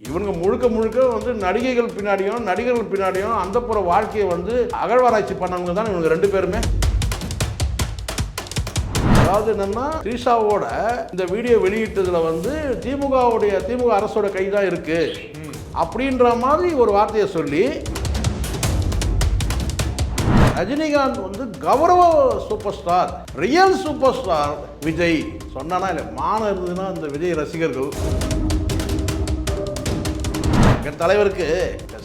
இவனுங்க முழுக்க முழுக்க வந்து நடிகைகள் பின்னாடியும் நடிகர்கள் பின்னாடியும் அந்தப்புற வாழ்க்கையை வந்து அகழ்வாராய்ச்சி பண்ணவங்க தான் இவங்க ரெண்டு பேருமே. அதாவது என்னன்னா த்ரீஷாவோட இந்த வீடியோ வெளியிட்டதுல வந்து திமுகவுடைய திமுக அரசோட கை தான் இருக்கு. அப்படின்ற மாதிரி ஒரு வார்த்தையை சொல்லி ரஜினிகாந்த் வந்து கௌரவ super star real super star Vijay சொன்னானா இல்லை மானம் இருந்ததுன்னா இந்த விஜய் ரசிகர்கள். என் தலைவருக்கு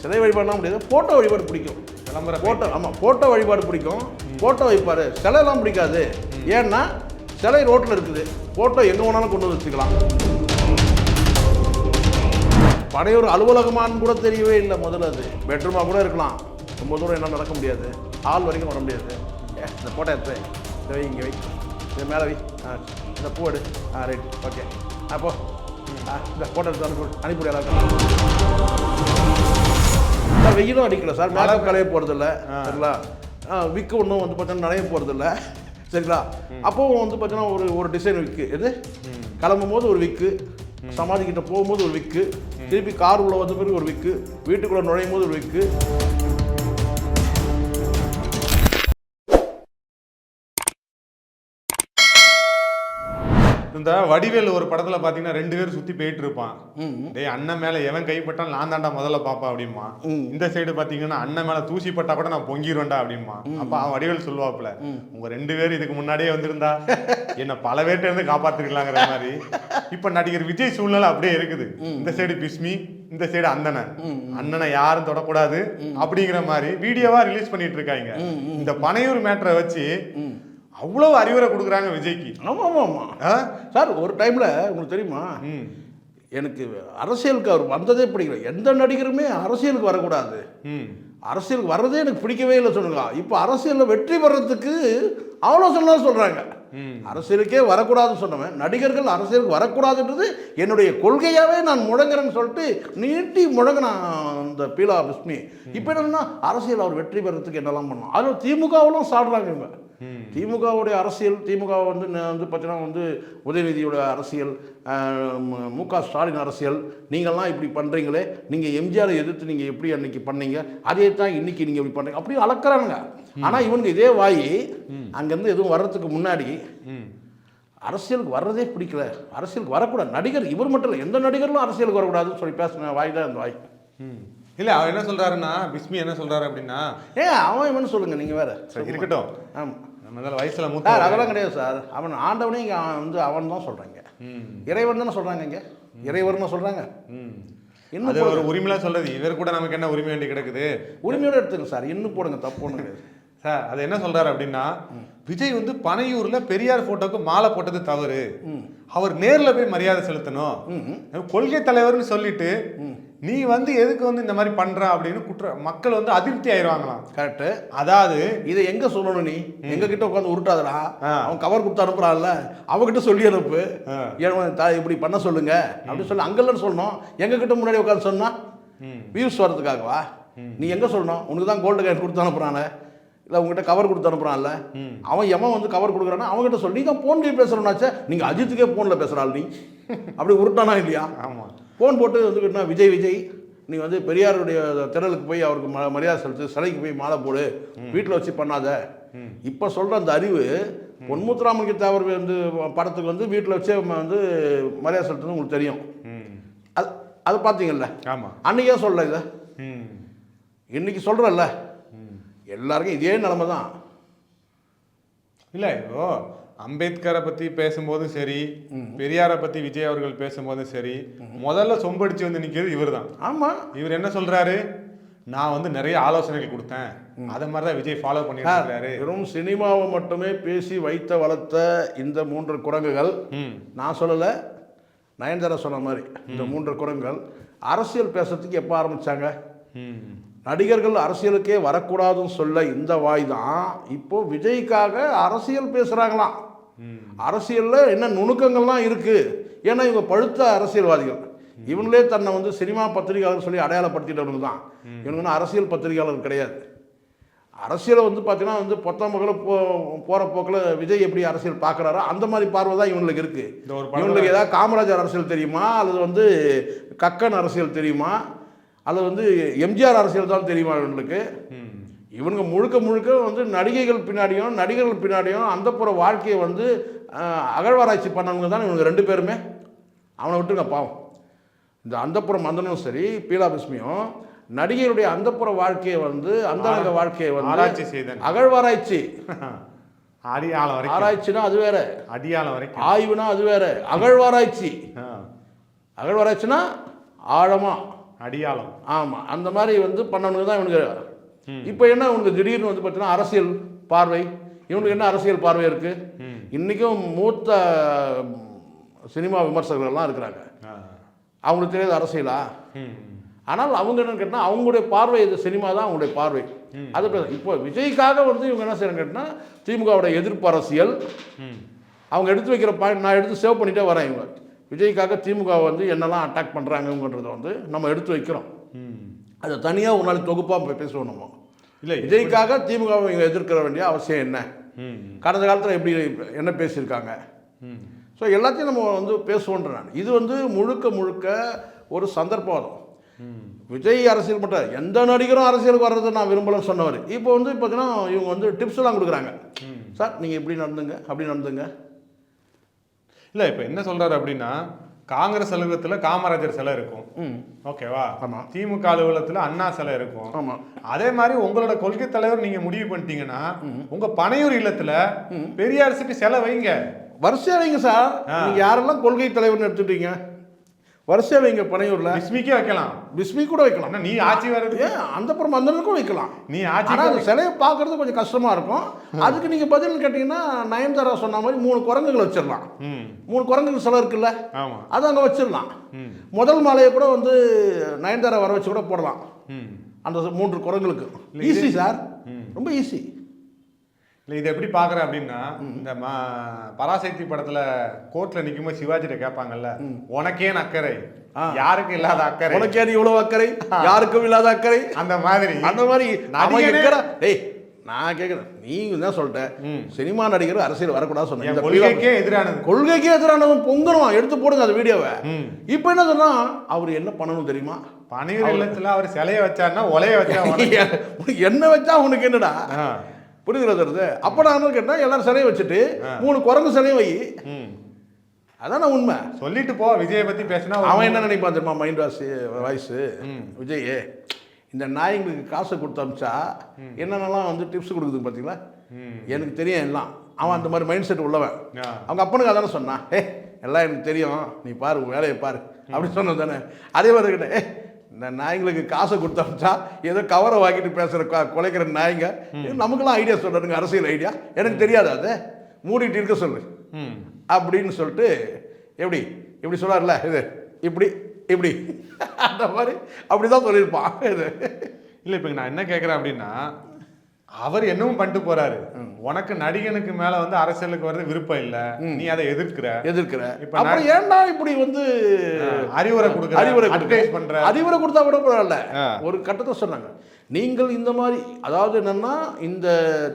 சிலை வழிபாடுலாம் முடியாது. ஃபோட்டோ வழிபாடு பிடிக்கும். விளம்பர ஃபோட்டோ ஆமாம் ஃபோட்டோ வழிபாடு பிடிக்கும். ஃபோட்டோ வைப்பார். சிலைலாம் பிடிக்காது. ஏன்னா சிலை ரோட்டில் இருக்குது. ஃபோட்டோ எங்கே வேணாலும் கொண்டு வந்து வச்சுக்கலாம். படையூர் அலுவலகமான்னு கூட தெரியவே இல்லை முதல்ல அது. பெட்ரூமாக கூட இருக்கலாம். ரொம்ப தூரம் என்ன நடக்க முடியாது. ஹால் வரைக்கும் வர முடியாது. ஏ இந்த ஃபோட்டோ எடுத்து இதை வை இங்கே வை. இது மேலே வை. ஆ இந்த பூ எடு. ஆ ரைட் ஓகே அப்போ ஆ இந்த ஃபோட்டோ எடுத்து அனுப்பி அனுப்பிவிடு எல்லாருக்கும் சார் வெயிலும் அடிக்கல சார். மேக்கப் கலைய போகிறதில்ல சரிங்களா? விக்கு ஒன்றும் வந்து பார்த்தீங்கன்னா நனைய போகிறதில்ல சரிங்களா? அப்போவும் வந்து பார்த்தீங்கன்னா ஒரு ஒரு டிசைன் விக்கு. எது? கிளம்பும் போது ஒரு விக்கு. சமாதி கிட்ட போகும்போது ஒரு விக்கு. திருப்பி கார் உள்ள வந்த பிறகு ஒரு விக்கு. வீட்டுக்குள்ளே நுழையும் போது ஒரு விக்கு. இந்த வடிவேல் ஒரு படத்துல பாத்தீங்கன்னா ரெண்டு பேரும் சுத்தி போயிட்டு இருப்பான். டேய் அண்ணன் மேல எவன் கைப்பட்டாலும் நான் தான்டா முதல்ல பாப்பா அப்படிமா இந்த சைடு பாத்தீங்கன்னா அண்ணன் மேல தூசி பட்டா கூட நான் பொங்கிருவேன்டா அப்படிமா அப்ப அவன் வடிவேல் சொல்லுவாப்புல உங்க ரெண்டு பேரும் இதுக்கு முன்னாடியே வந்திருந்தா என்ன பல பேர்ட்ட இருந்து காப்பாத்திருக்கலாங்கிற மாதிரி. இப்ப நடிகர் விஜய் சூழ்நிலை அப்படியே இருக்குது. இந்த சைடு பிஸ்மி இந்த சைடு அந்தனை அண்ணனை யாரும் தொடக்கூடாது அப்படிங்கிற மாதிரி வீடியோவா ரிலீஸ் பண்ணிட்டு இருக்காங்க. இந்த பனையூர் மேட்டரை வச்சு அவ்வளவு அறிவுரை கொடுக்குறாங்க விஜய்க்கு. ஆமாம் ஆமாம் ஆமாம்? சார் ஒரு டைமில் உங்களுக்கு தெரியுமா. எனக்கு அரசியலுக்கு அவர் வந்ததே பிடிக்கல. எந்த நடிகருமே அரசியலுக்கு வரக்கூடாது. அரசியலுக்கு வர்றதே எனக்கு பிடிக்கவே இல்லை சொல்லுங்க. இப்போ அரசியலில் வெற்றி பெறத்துக்கு ஆலோசனை சொல்கிறாங்க அரசியலுக்கே வரக்கூடாதுன்னு சொன்னவன். நடிகர்கள் அரசியலுக்கு வரக்கூடாதுன்றது என்னுடைய கொள்கையாகவே நான் முழங்குறேன்னு சொல்லிட்டு நீட்டி முழங்கினான் அந்த பீலா பிஸ்மி இப்போ என்னன்னா அரசியல் அவர் வெற்றி பெறத்துக்கு என்னெல்லாம் பண்ணணும் அதில் திமுகவெல்லாம் சாடுறாங்க இவங்க. திமுகவுடைய அரசியல் திமுக வந்து வந்து பார்த்தீங்கன்னா வந்து உதயநிதியோட அரசியல் மு- க ஸ்டாலின் அரசியல் நீங்கள்லாம் இப்படி பண்ணுறீங்களே நீங்கள் எம்ஜிஆரை எதிர்த்து நீங்கள் எப்படி அன்னைக்கு பண்ணீங்க அதே தான் இன்னைக்கு நீங்கள் இப்படி பண்ணுறீங்க அப்படி அளக்குறானுங்க. ஆனால் இவங்க இதே வாய் அங்கேருந்து எதுவும் வர்றதுக்கு முன்னாடி. அரசியலுக்கு வர்றதே பிடிக்கல. அரசியலுக்கு வரக்கூடாது. நடிகர் இவர் மட்டும் இல்லை எந்த நடிகர்களும் அரசியலுக்கு வரக்கூடாதுன்னு சொல்லி பேசின வாய் தான் இந்த வாய். இல்ல அவர் என்ன சொல்றாருன்னா பிஸ்மி என்ன சொல்றாரு அப்படின்னா ஏன் அவன் இவன் சொல்லுங்க நீங்கள் வேற சரி, இருக்கட்டும். ஆமாம் நம்ம வயசுல மூத்த அதெல்லாம் கிடையாது சார். அவன் ஆண்டவனே இங்கே வந்து அவன் தான் சொல்கிறாங்க. இறைவன் தானே சொல்கிறாங்க இங்கே. இறைவர்னு சொல்கிறாங்க ம். இன்னும் ஒரு உரிமையில சொல்றது. இவர் கூட நமக்கு என்ன உரிமை வேண்டி கிடக்குது? உரிமையோடு எடுத்துங்க சார். இன்னும் போடுங்க. தப்பு கிடையாது. சார் அது என்ன சொல்றாரு அப்படின்னா விஜய் வந்து பனையூர்ல பெரியார் போட்டோக்கு மாலை போட்டது தவறு. அவர் நேர்ல போய் மரியாதை செலுத்தணும். கொள்கை தலைவர்னு சொல்லிட்டு நீ வந்து எதுக்கு வந்து இந்த மாதிரி பண்ற அப்படின்னு குற்ற மக்கள் வந்து அதிருப்தி ஆயிடுவாங்களாம் கரெக்டு அதாவது இதை எங்கே சொல்லணும் நீ? எங்க கிட்ட உட்காந்து உருட்டாதடா. அவன் கவர் கொடுத்து அனுப்புறான்ல? அவகிட்ட சொல்லி அனுப்பு. இப்படி பண்ண சொல்லுங்க? அப்படின்னு சொல்லி அங்கெல்லாம் சொல்லணும். எங்க கிட்ட முன்னாடி உட்காந்து சொன்னா. வியூஸ் வர்றதுக்காகவா? நீ எங்க சொல்லணும்? உனக்கு தான் கோல்டு கேன் கொடுத்து அனுப்புறானே? இல்லை உங்ககிட்ட கவர் கொடுத்து அனுப்புறான்ல? அவன் எவன் வந்து கவர் கொடுக்குறானா அவங்ககிட்ட சொல்லி. தான் ஃபோன்லேயே பேசுகிறோன்னாச்சே நீங்கள் அஜித்துக்கே ஃபோனில் பேசுகிறாள் நீ. அப்படி உருட்டானா இல்லையா? ஆமா. ஃபோன் போட்டு வந்துக்கிட்டா விஜய் விஜய் நீ வந்து பெரியாருடைய திடலுக்கு போய் அவருக்கு ம மரியாதை செலுத்து சிலைக்கு போய் மாலை போடு வீட்டில் வச்சு பண்ணாத. இப்போ சொல்கிற அந்த அறிவு பொன்முத்துராமலிங்க தேவர் வந்து படத்துக்கு வந்து வீட்டில் வச்சே வந்து மரியாதை செலுத்துறது உங்களுக்கு தெரியும். அது அது பார்த்தீங்கல்ல ஆமா. அன்றைக்கே சொல்ல இதை. இன்னைக்கு சொல்கிறல்ல எல்லாருக்கும் இதே நிலமை தான். இல்ல இப்போ அம்பேத்கரை பத்தி பேசும்போதும் சரி பெரியாரை பத்தி விஜய் அவர்கள் பேசும்போதும் சரி முதல்ல சொம்படிச்சு வந்து நிக்கிறது இவர்தான். ஆமாம் இவர் என்ன சொல்றாரு? நான் வந்து நிறைய ஆலோசனைகள் கொடுத்தேன். அதை மாதிரி தான் விஜய் ஃபாலோ பண்ணிட்டு இருக்காரு வெறும் சினிமாவை மட்டுமே பேசி வைத்த வளர்த்த இந்த மூன்று குரங்குகள். நான் சொல்லலை நயன்தாரா சொன்ன மாதிரி இந்த மூன்று குரங்குகள் அரசியல் பேசுறதுக்கு எப்போ ஆரம்பிச்சாங்க? ம். நடிகர்கள் அரசியலுக்கே வரக்கூடாதுன்னு சொல்ல இந்த வாய் தான். இப்போ விஜய்க்காக அரசியல் பேசுகிறாங்களாம் அரசியலில் என்ன நுணுக்கங்கள்லாம் இருக்குது ஏன்னா இவங்க பழுத்த அரசியல்வாதிகள். இவங்களே தன்னை வந்து சினிமா பத்திரிகையாளர் சொல்லி அடையாளப்படுத்திட்டவங்க தான். ஒண்ணும் அரசியல் பத்திரிகையாளர் கிடையாது. அரசியலை வந்து பார்த்தீங்கன்னா வந்து பொத்தாமகளை போ போகிற போக்கில் விஜய் எப்படி அரசியல் பார்க்குறாரோ அந்த மாதிரி பார்வை தான் இவங்களுக்கு இருக்குது இவங்களுக்கு ஏதாவது காமராஜர் அரசியல் தெரியுமா? அல்லது வந்து கக்கன் அரசியல் தெரியுமா? அல்லது வந்து எம்ஜிஆர் அரசியல் தான் தெரியுமா இவங்களுக்கு. இவனுங்க முழுக்க முழுக்க வந்து நடிகைகள் பின்னாடியும் நடிகர்கள் பின்னாடியும் அந்தப்புற வாழ்க்கையை வந்து அகழ்வாராய்ச்சி பண்ணவங்க தான் இவங்க ரெண்டு பேருமே. அவனை விட்டுங்க பாவம். இந்த அந்தப்புற மந்தனும் சரி பீலாபிஸ்மியும் நடிகையுடைய அந்தப்புற வாழ்க்கையை வந்து அந்தரங்க வாழ்க்கையை ஆராய்ச்சி வந்து செய்தேன் அகழ்வாராய்ச்சி. அடியாளம் வரைக்கும். ஆராய்ச்சினா அது வேற. அடியாளம் வரைக்கும். ஆய்வுனா அது வேற. அகழ்வாராய்ச்சி. அகழ்வாராய்ச்சினா ஆழமா. அடியாளம். ஆமாம் அந்த மாதிரி வந்து பண்ணவனுங்க தான் இவனுக்கு இப்போ என்ன இவனுக்கு திடீர்னு வந்து பார்த்தீங்கன்னா அரசியல் பார்வை. இவனுக்கு என்ன அரசியல் பார்வை இருக்கு? ம். இன்றைக்கும் மூத்த சினிமா விமர்சகர்கள்லாம் இருக்கிறாங்க. அவங்களுக்கு தெரியாத அரசியலா. ஆனால் அவங்க என்ன கேட்டால் அவங்களுடைய பார்வை இது சினிமா தான் அவங்களுடைய பார்வை. அது இப்போ விஜய்க்காக வந்து இவங்க என்ன செய்யறாங்க கேட்டால் திமுகவோட எதிர்ப்பு அரசியல். அவங்க எடுத்து வைக்கிற பாயிண்ட் நான் எடுத்து சேவ் பண்ணிட்டே வரேன் இவங்க. விஜய்க்காக திமுக வந்து என்னெல்லாம் அட்டாக் பண்ணுறாங்கன்றத வந்து நம்ம எடுத்து வைக்கிறோம் ம். அதை தனியாக ஒரு நாளைக்கு தொகுப்பாக பேசுவோம் நம்ம இல்லை விஜய்க்காக திமுகவை இவங்க எதிர்க்கிற வேண்டிய அவசியம் என்ன. கடந்த காலத்தில் எப்படி என்ன பேசியிருக்காங்க. ஸோ எல்லாத்தையும் நம்ம வந்து பேசுவோன்ற நான் இது வந்து முழுக்க முழுக்க ஒரு சந்தர்ப்பவாதம் ம். விஜய் அரசியல் மட்டும் எந்த நடிகரும் அரசியலுக்கு வர்றதை நான் விரும்பலன்னு சொன்னவர் இப்போ வந்து பார்த்தீங்கன்னா இவங்க வந்து டிப்ஸ் எல்லாம் கொடுக்குறாங்க. சார் நீங்கள் இப்படி நடந்துங்க அப்படி நடந்துங்க இல்லை இப்போ என்ன சொல்றாரு அப்படின்னா காங்கிரஸ் அலுவலகத்துல காமராஜர் சிலை இருக்கும். ஓகேவா? ஆமா. திமுக அலுவலகத்துல அண்ணா சிலை இருக்கும். ஆமாம் அதே மாதிரி உங்களோட கொள்கை தலைவர் நீங்க முடிவு பண்ணிட்டீங்கன்னா உங்க பனையூர் இல்லத்துல பெரியார் சிட்டி சிலை வைங்க. வரிசையா வைங்க சார். நீங்கள் யாரெல்லாம் கொள்கை தலைவர்னு எடுத்துட்டீங்க? வரிசையா வைங்க பனையூரில். பிஸ்மிக்கே வைக்கலாம். பிஸ்மி கூட வைக்கலாம். நீ ஆட்சி வர்றதுக்கு ஏன் அந்த புறம் மந்தனுக்கும் வைக்கலாம். நீ ஆட்சி அந்த சிலையை பார்க்கறது கொஞ்சம் கஷ்டமாக இருக்கும். அதுக்கு நீங்கள் பதில் கேட்டிங்கன்னா நயன்தாரா சொன்ன மாதிரி மூணு குரங்குகள் வச்சிடலாம். மூணு குரங்குகள் சிலை இருக்குல்ல? அது அங்கே வச்சிடலாம். முதல் மாலையை கூட வந்து நயன்தாரா வர வச்சு கூட போடலாம். அந்த மூன்று குரங்களுக்கு ஈஸி சார். ரொம்ப ஈஸி இல்லை இதை எப்படி பார்க்குற அப்படின்னா இந்த மா பராசக்தி படத்துல கோர்ட்ல நிக்கும்போது சிவாஜிட்ட கேட்பாங்கல்ல உனக்கே அக்கறை? ஆ. யாருக்கு இல்லாத அக்கறை? உனக்கே இவ்வளவு அக்கறை? யாருக்கும் இல்லாத அக்கறை? அந்த மாதிரி. அந்த மாதிரி. இருக்கிற டேய் நான் கேட்குறேன். நீங்க என்ன சொல்லிட்ட. ம். சினிமா நடிகர் அரசியல் வரக்கூடாது சொன்னேன் கொள்கைக்கே எதிரானது. கொள்கைக்கே எதிரானவன் பொங்கணும்? எடுத்து போடுங்க அந்த வீடியோவை. இப்போ என்ன சொன்னா அவர் என்ன பண்ணணும் தெரியுமா? பனையூர் இல்லத்துல அவர் சிலைய வச்சாருன்னா ஒலைய வச்சா என்ன வச்சா உனக்கு என்னடா? தருது. அப்போ நான் கேட்டேன் எல்லாரும் சிலையை வச்சுட்டு மூணு குரங்கு சிலையும் வை. அதான உண்மை. சொல்லிட்டு போ விஜயை பத்தி பேசினா அவன் என்ன நினைப்பான் தெரியுமா மைண்ட் வாய்ஸ் வாய்ஸ். விஜய் இந்த நாய்ங்களுக்கு காசை கொடுத்து அமிச்சா என்னென்னலாம் வந்து டிப்ஸ் கொடுக்குது பார்த்தீங்களா. எனக்கு தெரியும் எல்லாம். அவன் அந்த மாதிரி மைண்ட் செட் உள்ளவன். அவங்க அப்பனுக்கு அதானே சொன்னான். ஏ எல்லாம் எனக்கு தெரியும். நீ பாரு உன் வேலையை பாரு. அப்படி சொன்னது தானே அதே மாதிரி இருக்கட்டும். ஏ இந்த நாய்ங்களுக்கு காசை கொடுத்து ஏதோ கவரை வாங்கிட்டு பேசுகிற குலைக்கிற நாய்ங்க. நமக்கெல்லாம் ஐடியா சொல்கிறதுங்க அரசியல் ஐடியா எனக்கு தெரியாது அது. மூடிட்டு இருக்க சொல்லு. அப்படின்னு சொல்லிட்டு எப்படி? இப்படி சொல்லார்ல இது. இப்படி இப்படி. அந்த மாதிரி அப்படி தான் சொல்லியிருப்பான் இது. இல்ல இப்ப நான் என்ன கேக்குறேன் அப்படின்னா அவர் என்னவும் பண்ணிட்டு போறாரு. உனக்கு நடிகனுக்கு மேல வந்து அரசியலுக்கு வர்றது விருப்பம் இல்ல. நீ அதை எதிர்க்கிற. எதிர்க்கிற. இப்ப அப்புறம் ஏன்டா இப்படி வந்து அறிவுரை கொடுக்குற அறிவுரை அட்வைஸ் பண்ற. அறிவுரை கொடுத்தா கூட பரவாயில்ல. ஒரு கட்டத்தை சொன்னாங்க. நீங்கள் இந்த மாதிரி அதாவது என்னன்னா இந்த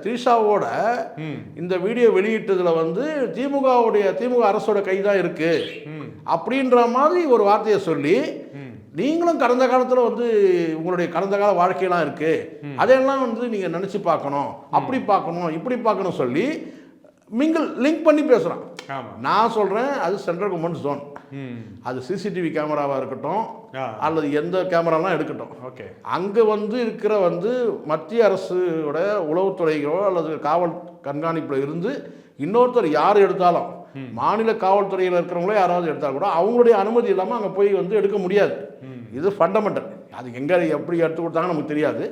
த்ரீஷாவோட. இந்த வீடியோ வெளியிட்டதுல வந்து திமுகவுடைய திமுக அரசோட கை தான் இருக்கு. அப்படின்ற மாதிரி ஒரு வார்த்தையை சொல்லி. நீங்களும் கடந்த காலத்தில் வந்து உங்களுடைய கடந்த கால வாழ்க்கையெல்லாம் இருக்கு. அதையெல்லாம் வந்து நீங்கள் நினச்சி பார்க்கணும். அப்படி பார்க்கணும் இப்படி பார்க்கணும் சொல்லி மிங்கிள் லிங்க் பண்ணி பேசுகிறான் நான் சொல்கிறேன் அது சென்ட்ரல் கவர்மெண்ட் ஜோன். அது சிசிடிவி கேமராவாக இருக்கட்டும். அல்லது எந்த கேமராலாம் எடுக்கட்டும். ஓகே. அங்கே வந்து இருக்கிற வந்து மத்திய அரசோட உளவுத்துறைகளோ அல்லது காவல் கண்காணிப்பில் இருந்து இன்னொருத்தர் யார் எடுத்தாலும் மாநில காவல்துறையில் இருக்கிறவங்களே யாராவது எடுத்தால் கூட அவங்களுடைய அனுமதி இல்லாமல் அங்கே போய் வந்து எடுக்க முடியாது. இது ஃபண்டமெண்டல் அது எங்கே எப்படி எடுத்து கொடுத்தாங்கன்னு நமக்கு தெரியாது.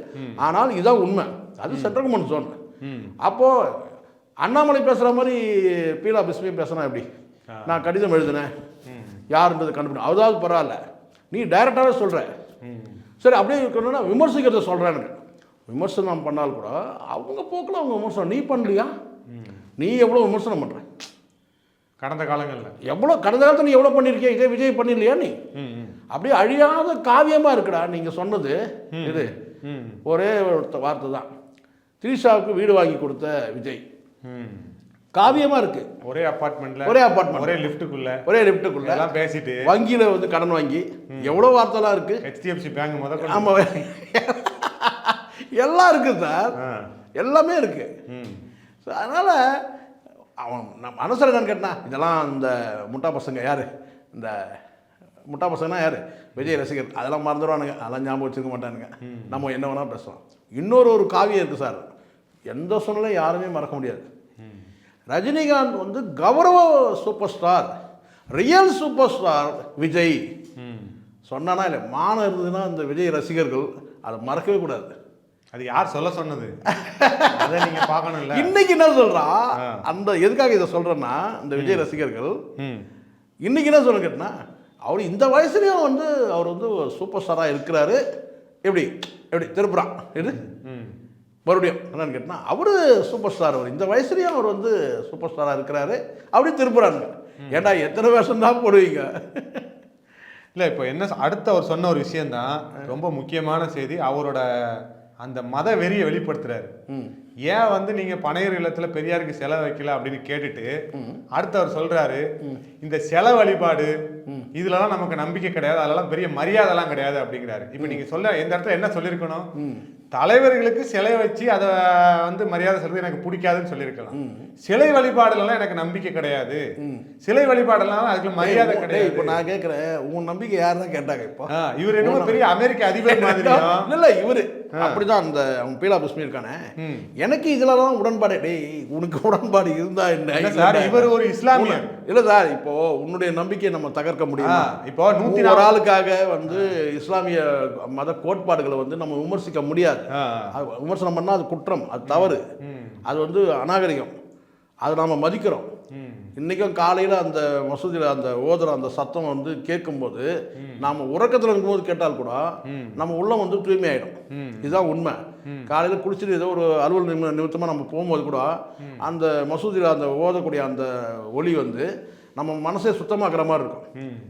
ஆனால் இதுதான் உண்மை. அது சென்ட்ரல் கவர்மெண்ட் ஜோன். அப்போது அண்ணாமலை பேசுகிற மாதிரி பீலா பிஸ்மி பேசுனா எப்படி? நான் கடிதம் எழுதினேன். யாருன்றது கண்டுபிடி அதாவது பரவாயில்ல. நீ டைரக்டாகவே சொல்கிற. சரி அப்படியே இருக்கணும்னா விமர்சிக்கிறத சொல்கிறேன்னு விமர்சனம் பண்ணால் கூட அவங்க போக்கில் அவங்க விமர்சனம். நீ பண்ணலையா? நீ எவ்வளோ விமர்சனம் பண்ணுற கடந்த காலங்கள்ல. எவ்வளோ கடந்த காலத்தில் நீ எவ்வளோ பண்ணியிருக்கிய இதே விஜய் பண்ணிடலையா நீ. அப்படியே அழியாத காவியமாக இருக்குடா நீங்கள் சொன்னது. இது. ஒரே வார்த்தை தான். த்ரீஷாவுக்கு வீடு வாங்கி கொடுத்த விஜய். காவியமாக இருக்கு. ஒரே அப்பார்ட்மெண்ட்ல ஒரே அப்பார்ட்மெண்ட் ஒரே லிஃப்ட்டுக்குள்ள ஒரே லிஃப்ட்டுக்குள்ள எல்லாம் பேசிட்டு. வங்கியில் வந்து கடன் வாங்கி எவ்வளோ வார்த்தைலாம் இருக்கு? ஹெச்டிஎஃப்சி பேங்க் முதல் ஆமாம் எல்லாம் இருக்குது சார். எல்லாமே இருக்கு. ம். ஸோ அதனால் அவன் நம்ம மனசில் என்னன்னு கேட்டா இதெல்லாம் இந்த முட்டா பசங்க யார்? இந்த முட்டா பசங்கன்னா யார்? விஜய் ரசிகர். அதெல்லாம் மறந்துடுவானுங்க அதெல்லாம் ஞாபகம் வச்சுக்க மாட்டானுங்க. நம்ம என்ன வேணால் பேசலாம். இன்னொரு ஒரு காவியம் இருக்குது சார். எந்த சூழ்நிலையும் யாருமே மறக்க முடியாது. ரஜினிகாந்த் வந்து கௌரவ super star real super star Vijay. சொன்னானா இல்லை மானம் இருந்ததுன்னா இந்த விஜய் ரசிகர்கள் அதை மறக்கவே கூடாது. அது யார் சொல்ல சொன்னது? அதை நீங்க பார்க்கணும்ல. இன்னைக்கு என்ன சொல்றா. அந்த எதுக்காக இதை சொல்றேன்னா இந்த விஜய் ரசிகர்கள் இன்னைக்கு என்ன சொல்ல கேட்டனா அவர் இந்த வயசுலயும் வந்து அவர் வந்து சூப்பர் ஸ்டாரா இருக்கிறாரு. எப்படி? எப்படி? திருப்புறான் இது? ம். மறுபடியும் என்னன்னு கேட்டனா அவரு சூப்பர் ஸ்டார் அவர். இந்த வயசுலயும் அவர் வந்து சூப்பர் ஸ்டாரா இருக்கிறாரு. அப்படி திருப்புறாங்க. ஏன்டா எத்தனை வேஷம் தான் போடுவீங்க? இல்லை இப்போ என்ன அடுத்து அவர் சொன்ன ஒரு விஷயம்தான் ரொம்ப முக்கியமான செய்தி. அவரோட அந்த மத வெறியை வெளிப்படுத்துறாரு. ம். ஏன் வந்து நீங்க பனையர் இல்லத்துல பெரியாருக்கு செலவு வைக்கல அப்படின்னு கேட்டுட்டு அடுத்து அவர் சொல்றாரு இந்த செல வழிபாடு இதுலலாம் நமக்கு நம்பிக்கை கிடையாது. அதெல்லாம் பெரிய மரியாதைலாம் கிடையாது அப்படிங்கிறாரு. இப்போ நீங்க சொல்ல இந்த இடத்துல என்ன சொல்லியிருக்கணும் தலைவர்களுக்கு சிலை வச்சு அதை வந்து மரியாதை செலுத்த எனக்கு பிடிக்காதுன்னு சொல்லியிருக்கலாம் சிலை வழிபாடுலாம் எனக்கு நம்பிக்கை கிடையாது. சிலை வழிபாடெல்லாம் அதுக்கு மரியாதை டேய், கிடையாது. இப்போ நான் கேட்குறேன் உன் நம்பிக்கை யார் தான் கேட்டாங்க இப்போ? இவர் என்னமோ பெரிய அமெரிக்க அதிபர் மாதிரியும் இல்ல இவரு. அப்படிதான் அந்த அவன் பீலா புஷ்மி இருக்கானே. எனக்கு இதுல தான் உடன்பாடு. டேய் உனக்கு உடன்பாடு இருந்தா என்ன? சார், இவர் ஒரு இஸ்லாமியர். இல்ல சார் இப்போ உன்னுடைய நம்பிக்கையை நம்ம தகர்க்க முடியும்? இப்போ நூத்தி ஒரு ஆளுக்காக வந்து இஸ்லாமிய மத கோட்பாடுகளை வந்து நம்ம விமர்சிக்க முடியாது. விமர்சனம் பண்ணா அது குற்றம் அது தவறு. அது வந்து அநாகரிகம். அதை நாம மதிக்கிறோம். இன்றைக்கும் காலையில் அந்த மசூதியில் அந்த ஓதுற அந்த சத்தம் வந்து கேட்கும்போது நாம் உறக்கத்தில் இருக்கும்போது கேட்டால் கூட நம்ம உள்ளம் வந்து தூய்மையாயிடும். இதுதான் உண்மை. காலையில் குளிச்சுட்டு ஏதோ ஒரு அலுவல் நிமி நிமித்தமாக நம்ம போகும்போது கூட அந்த மசூதியில் அந்த ஓதக்கூடிய அந்த ஒளி வந்து நம்ம மனசே சுத்தமாக்குற மாதிரி இருக்கும்.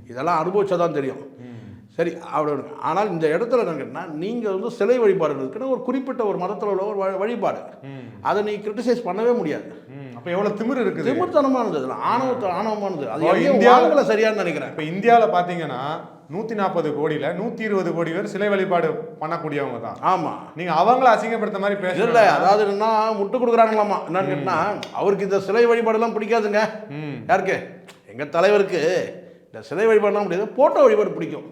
இதெல்லாம் அனுபவிச்சா தான் தெரியும் சரி இருக்கு. ஆனால் இந்த இடத்துல என்ன கேட்டால் நீங்கள் வந்து சிலை வழிபாடு இருக்குன்னு ஒரு குறிப்பிட்ட ஒரு மதத்தில் உள்ள ஒரு வழி- வழிபாடு. அதை நீ கிரிட்டிசைஸ் பண்ணவே முடியாது. அப்ப எவ்வளவு திமிரு இருக்குது? திமிர்த்தனமானது அது ஆணவத்த ஆணவமானது. அது ஓ, எங்கேயும் இந்தியா- வாங்கல சரியான்னு நினைக்கிறேன். இப்ப இந்தியாவுல பாத்தீங்கன்னா நூத்தி நாற்பது கோடியில நூத்தி இருபது கோடி பேர் சிலை வழிபாடு பண்ணக்கூடியவங்க தான். ஆமா. நீங்க அவங்கள அசிங்கப்படுத்த மாதிரி இல்ல பேசல அதாவது என்னன்னா முட்டு கொடுக்குறாங்களாமா? என்னன்னு கேட்டா அவருக்கு இந்த சிலை வழிபாடெல்லாம் பிடிக்காதுங்க. யாருக்கு? எங்க தலைவருக்கு இந்த சிலை வழிபாடுலாம் முடியாது போட்டோ வழிபாடு பிடிக்கும்.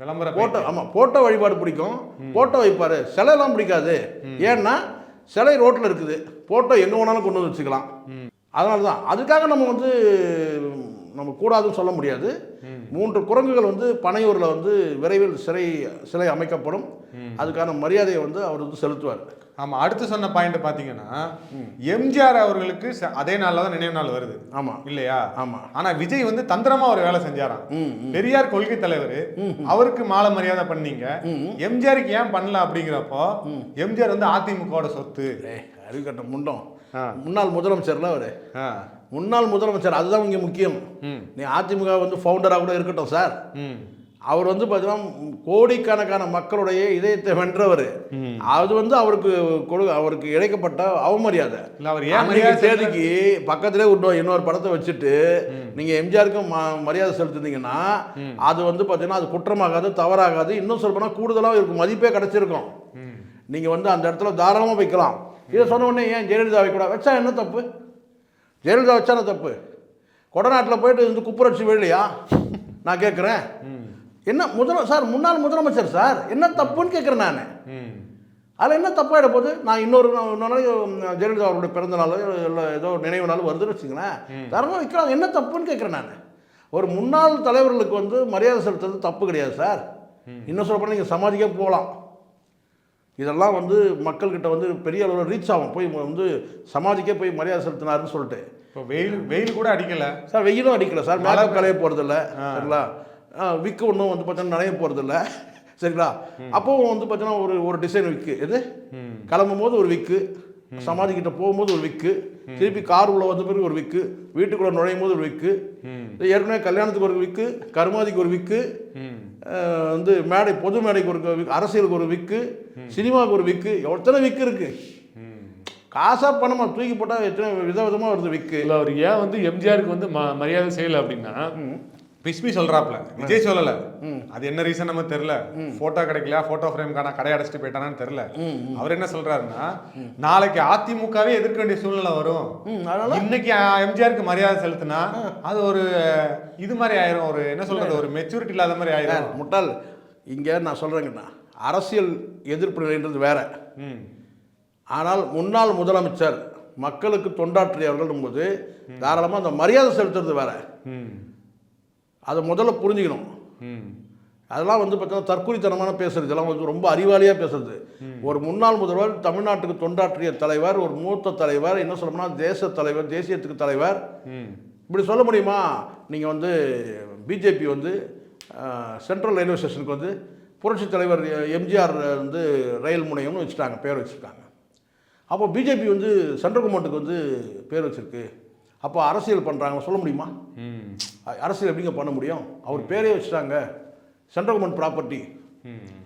விளம்பர போட்டோ ஆமா போட்டோ வழிபாடு பிடிக்கும். போட்டோ வைப்பாரு. சிலைலாம் பிடிக்காது. ஏன்னா சிலை ரோட்ல இருக்குது. போட்டோ எங்க வேணாலும் கொண்டு வந்து வச்சுக்கலாம். அதனால தான் அதுக்காக நம்ம வந்து நம்ம கூடாதுன்னு சொல்ல முடியாது. மூன்று குரங்குகள் வந்து பனையூரில் வந்து விரைவில் சிலை சிலை அமைக்கப்படும். அதுக்கான மரியாதையை வந்து அவர் வந்து செலுத்துவார். ஆமா அடுத்து சொன்ன பாயிண்ட் பாத்தீங்கன்னா எம்ஜிஆர் அவர்களுக்கு அதே நாள்ல தான் நினைவு நாள் வருது. ஆமா. இல்லையா? ஆமா. ஆனா விஜய் வந்து தந்திரமா ஒரு வேலை செஞ்சாராம். பெரியார் கொள்கை தலைவர் அவருக்கு மாலை மரியாதை பண்ணீங்க. எம்ஜிஆருக்கு ஏன் பண்ணல அப்படிங்கிறப்போ எம்ஜிஆர் வந்து அதிமுகவோட சொத்து. ஏய் அறிவுக்கட்ட முண்டம். முன்னாள் முதலமைச்சர்ல அவர். முன்னாள் முதலமைச்சர் அதுதான் இங்கே முக்கியம். நீ அதிமுக வந்து ஃபவுண்டராக கூட இருக்கட்டும் சார். அவர் வந்து பார்த்தீங்கன்னா கோடிக்கணக்கான மக்களுடைய இதயத்தை வென்றவர். அது வந்து அவருக்கு கொடு அவருக்கு இழைக்கப்பட்ட அவமரியாதை. அவர் தேதிக்கு பக்கத்திலே இன்னொரு படத்தை வச்சுட்டு நீங்க எம்ஜிஆருக்கும் மரியாதை செலுத்துனீங்கன்னா அது வந்து பார்த்தீங்கன்னா அது குற்றமாகாது தவறாகாது இன்னும் சொல்லப்போனா கூடுதலாக இருக்கு மதிப்பே கிடைச்சிருக்கும். ம். நீங்க வந்து அந்த இடத்துல தாராளமாக வைக்கலாம். இதை சொன்ன உடனே ஏன் ஜெயலலிதா வைக்கூடாது வச்சா என்ன தப்பு? ஜெயலலிதா வச்சான தப்பு? கொடநாட்டில் போயிட்டு வந்து குப்புரட்சி வேலையா? நான் கேட்குறேன் என்ன முதல சார் முன்னாள் முதலமைச்சர் சார் என்ன தப்புன்னு கேட்குறேன் நான். அதில் என்ன தப்பாகிட போது நான் இன்னொரு இன்னொரு நாளைக்கு ஜெயலலிதா அவருடைய பிறந்த நாளோ இல்லை ஏதோ நினைவு நாள் வருதுன்னு வச்சுங்களேன் தரமாக வைக்கலாம் என்ன தப்புன்னு கேட்குறேன் நான். ஒரு முன்னாள் தலைவர்களுக்கு வந்து மரியாதை செலுத்துறது தப்பு கிடையாது சார். இன்னும் சொல்ல போனால் நீங்கள் சமாதிக்கே போகலாம். இதெல்லாம் வந்து மக்கள்கிட்ட வந்து பெரிய அளவில் ரீச் ஆகும். போய் வந்து சமாதிக்கே போய் மரியாதை செலுத்தினாருன்னு சொல்லிட்டு. இப்போ வெயில் வெயில் கூட அடிக்கல. சார் வெயிலும் அடிக்கல சார். மேக்கப் கலைய போகிறதில்ல சரிங்களா? விக்கு ஒன்றும் வந்து பார்த்தீங்கன்னா நனைய போகிறதில்ல சரிங்களா? அப்போவும் வந்து பார்த்தீங்கன்னா ஒரு ஒரு டிசைன் விக்கு. எது? கிளம்பும் போது ஒரு விக்கு. சமாதி கிட்ட போகும்போது ஒரு விக்கு. திருப்பி கார் உள்ள வந்த பிறகு ஒரு விக்கு. வீட்டுக்குள்ள நுழையும் போது ஒரு விக்கு. ஏற்கனவே கல்யாணத்துக்கு ஒரு விக்கு. கருமாதிக்கு ஒரு விக்கு. வந்து மேடை பொது மேடைக்கு ஒரு அரசியலுக்கு ஒரு விக்கு சினிமாவுக்கு ஒரு விக்கு எத்தனை விக்கு இருக்கு? ம் காசா பணமா தூக்கி போட்டால் எத்தனை விதவிதமா வருது விக்கு. இல்ல அவர் ஏன் வந்து எம்ஜிஆருக்கு வந்து ம- மரியாதை செய்யல அப்படின்னா பிஸ்மி சொல்றாப்ல விஜய் சொல்லல. அது என்ன ரீசன் நம்ம தெரியல. போட்டோ கிடைக்கல போட்டோ ஃப்ரேம் காண கடை அடைச்சிட்டு போயிட்டானான்னு தெரியல. அவர் என்ன சொல்றாருன்னா நாளைக்கு அதிமுகவே எதிர்க்க வேண்டிய சூழ்நிலை வரும். இன்னைக்கு எம்ஜிஆருக்கு மரியாதை செலுத்தினா அது ஒரு இது மாதிரி ஆயிரும். ஒரு என்ன சொல்றது? ஒரு மெச்சூரிட்டி இல்லாத மாதிரி ஆயிரும். முட்டாள். இங்கே நான் சொல்கிறேங்கண்ணா அரசியல் எதிர்ப்பு நிலைன்றது வேற. ஆனால் முன்னாள் முதலமைச்சர் மக்களுக்கு தொண்டாற்றியவர்கள் போது தாராளமாக அந்த மரியாதை செலுத்துறது வேற. அதை முதல்ல புரிஞ்சுக்கணும். அதெல்லாம் வந்து பார்த்தீங்கன்னா தற்கொலைத்தனமான பேசுறது. இதெல்லாம் வந்து ரொம்ப அறிவாளியாக பேசுறது. ஒரு முன்னாள் முதல்வர் தமிழ்நாட்டுக்கு தொண்டாற்றிய தலைவர் ஒரு மூத்த தலைவர் என்ன சொல்லணும்னா தேச தலைவர் தேசியத்துக்கு தலைவர். இப்படி சொல்ல முடியுமா? நீங்கள் வந்து பிஜேபி வந்து சென்ட்ரல் ரயில்வே ஸ்டேஷனுக்கு வந்து புரட்சி தலைவர் எம்ஜிஆர் வந்து ரயில் முனையம்னு வச்சுட்டாங்க பேர் வச்சுருக்காங்க. அப்போ பிஜேபி வந்து சென்ட்ரல் கவர்மெண்ட்டுக்கு வந்து பேர் வச்சுருக்கு. அப்போ அரசியல் பண்ணுறாங்க சொல்ல முடியுமா? ம் அரசியல் எப்படிங்க பண்ண முடியும்? அவர் பேரே வச்சுட்டாங்க. சென்ட்ரல் கவர்மெண்ட் ப்ராப்பர்ட்டி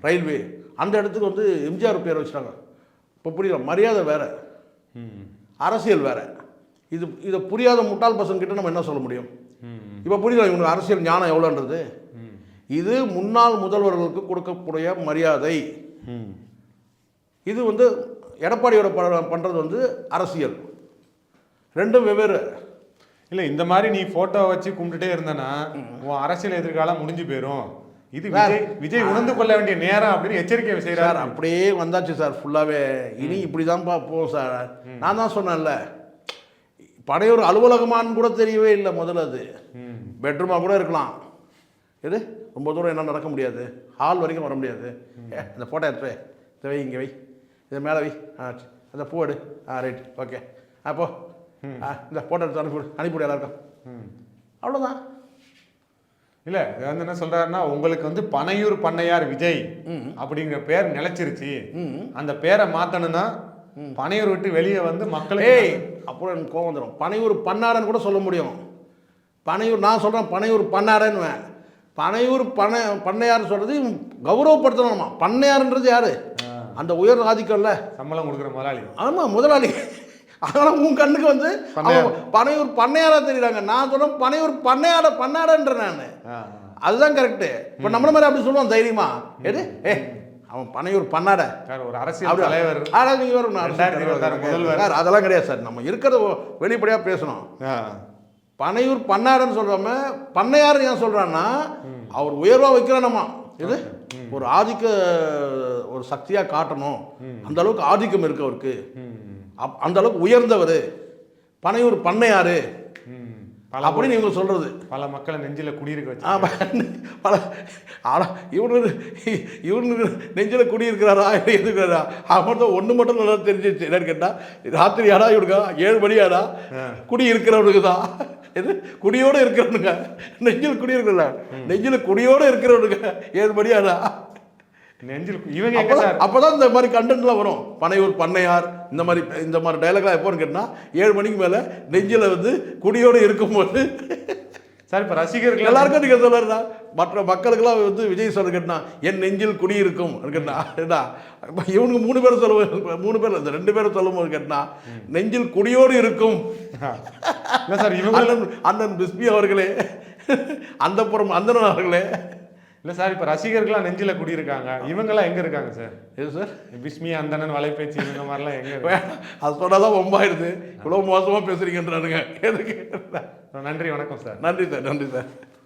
ரயில்வே அந்த இடத்துக்கு வந்து எம்ஜிஆர் பேர் வச்சுட்டாங்க. இப்போ புரியல மரியாதை வேற. அரசியல் வேற. இது இதை புரியாத முட்டாள் பசங்கிட்ட நம்ம என்ன சொல்ல முடியும்? இப்போ புரியல இவங்களுக்கு அரசியல் ஞானம் எவ்வளோன்றது? இது முன்னாள் முதல்வர்களுக்கு கொடுக்கக்கூடிய மரியாதை. இது வந்து எடப்பாடியோட ப- வந்து அரசியல். ரெண்டும் வெவ்வேறு. இல்ல இந்த மாதிரி நீ போட்டோ வச்சு கும்பிட்டுட்டே இருந்தனா உன் அரசியல் எதிர்காலம் முடிஞ்சு போயிரும். இது வேற. விஜய் விஜய் உணர்ந்து கொள்ள வேண்டிய நேரம் அப்படின்னு எச்சரிக்கை சார் செய்யறாரு அப்படியே வந்தாச்சு சார் ஃபுல்லாகவே இனி இப்படி தான்ப்பா போகும் சார். நான் தான் சொன்னேன்ல படையூர் அலுவலகமான்னு கூட தெரியவே இல்லை முதல்ல அது. பெட்ரூமாக கூட இருக்கலாம். எது? ரொம்ப தூரம் என்ன நடக்க முடியாது. ஹால் வரைக்கும் வர முடியாது. ஏ இந்த ஃபோட்டோ எடுத்து வை. இதை வை இங்கே வை. இதை மேலே வை. ஆ. அந்த பூ எடு. ஆ ரைட் ஓகே ஆ போ. ஆ இந்த ஃபோட்டோ எடுத்து அனுப்பிவிடு அனுப்பிவிடு எல்லாருக்கும். ம். அவ்வளோதான் இல்ல வந்து என்ன சொல்றாருன்னா உங்களுக்கு வந்து பனையூர் பண்ணையார் விஜய் அப்படிங்கிற பேர் நிலைச்சிருச்சு. அந்த பேரை மாத்தணும்னா பனையூர் விட்டு வெளியே வந்து மக்களுக்கு ஏய் அப்புறம் கோவம் வந்துடும் பனையூர் பண்ணாடன்னு கூட சொல்ல முடியும். பனையூர் நான் சொல்கிறேன் பனையூர் பண்ணாடன்னுவேன் பனையூர் பண்ணை பண்ணையார் சொல்கிறது கௌரவப்படுத்தணுமா பண்ணையார்ன்றது யாரு? அந்த உயர் ஆதிக்கம்ல. சம்பளம் கொடுக்குற முதலாளி. ஆமாம் முதலாளி. அதனால் உன் கண்ணுக்கு வந்து பனையூர் பண்ணையாரா தெரியுறாங்க. நான் சொல்கிறேன் பனையூர் பண்ணையாட பண்ணாடன்ற நான். அதுதான் கரெக்டு இப்போ நம்மள மாதிரி அப்படி சொல்லுவான் தைரியமா. எது ஏ அவன் பனையூர் பண்ணாட. ஒரு அரசியல் தலைவர். ஆனா நீங்க வேற ஒண்ணு அரசியல் ரெண்டாயிரத்தி இருபத்தாறு தலைவர் முதல்வர். அதெல்லாம் கிடையாது சார். நம்ம இருக்கிறத வெளிப்படையாக பேசணும். பனையூர் பண்ணாடன்னு சொல்றாம பண்ணையார் ஏன் சொல்றான்னா அவர் உயர்வா வைக்கிறானம்மா இது ஒரு ஆதிக்க ஒரு சக்தியா காட்டணும். அந்த அளவுக்கு ஆதிக்கம் இருக்கு அவருக்கு. அப்- அந்த அளவுக்கு உயர்ந்தவர். பனையூர் பண்ணையாரு அப்படின்னு இவங்க சொல்றது. பல மக்களை நெஞ்சில குடியிருக்க வச்சு. பல ஆனா இவனு இவனு நெஞ்சில் குடியிருக்கிறாரா இல்லை எதுக்குறாரா? அவன் தான் ஒன்று மட்டும் நல்லா தெரிஞ்சிச்சு என்னன்னு கேட்டால் ராத்திரி ஆடா இவனுக்கா ஏழு மணி ஆடா குடி இருக்கிறவனுக்கு தான். எது? குடியோடு இருக்கிறவனுங்க. நெஞ்சில் குடி இருக்கிறல நெஞ்சில் குடியோடு இருக்கிறவனுங்க. ஏழு மணி ஆடா நெஞ்சில் இவங்க எங்க சார்? அப்போ தான் இந்த மாதிரி கண்டென்ட்லாம் வரும். பனையூர் பண்ணையார் இந்த மாதிரி இந்த மாதிரி டைலாக்லாம் எப்போன்னு கேட்டால் ஏழு மணிக்கு மேலே நெஞ்சில் வந்து குடியோடு இருக்கும்போது. சார் இப்ப ரசிகர்கள் எல்லாருக்கும் நீங்க சொல்லறா மற்ற மக்களுக்கெல்லாம் வந்து விஜய் சொல்ல கேட்டா என் நெஞ்சில் குடியிருக்கும் கேட்டா ஏடா இவனுக்கு மூணு பேர் சொல்ல மூணு பேர் இந்த ரெண்டு பேரும் சொல்லும் போது கேட்டா நெஞ்சில் குடியோடு இருக்கும். இல்ல சார் இவங்க அண்ணன் அண்ணன் பிஸ்மி அவர்களே அந்த புறம் அந்தனன் அவர்களே. இல்ல சார் இப்ப ரசிகர்கள்லாம் நெஞ்சில குடியிருக்காங்க. இவங்கெல்லாம் எங்க இருக்காங்க சார்? எது சார்? பிஸ்மி அந்தணன் வலைபேச்சு இவங்க மாதிரிலாம் எங்க. அது சொன்னாதான் ரொம்பாயிடுது இவ்வளோ மோசமாக பேசுறீங்கன்றானுங்க. எதுக்கு? நன்றி வணக்கம் சார். நன்றி சார் நன்றி சார்.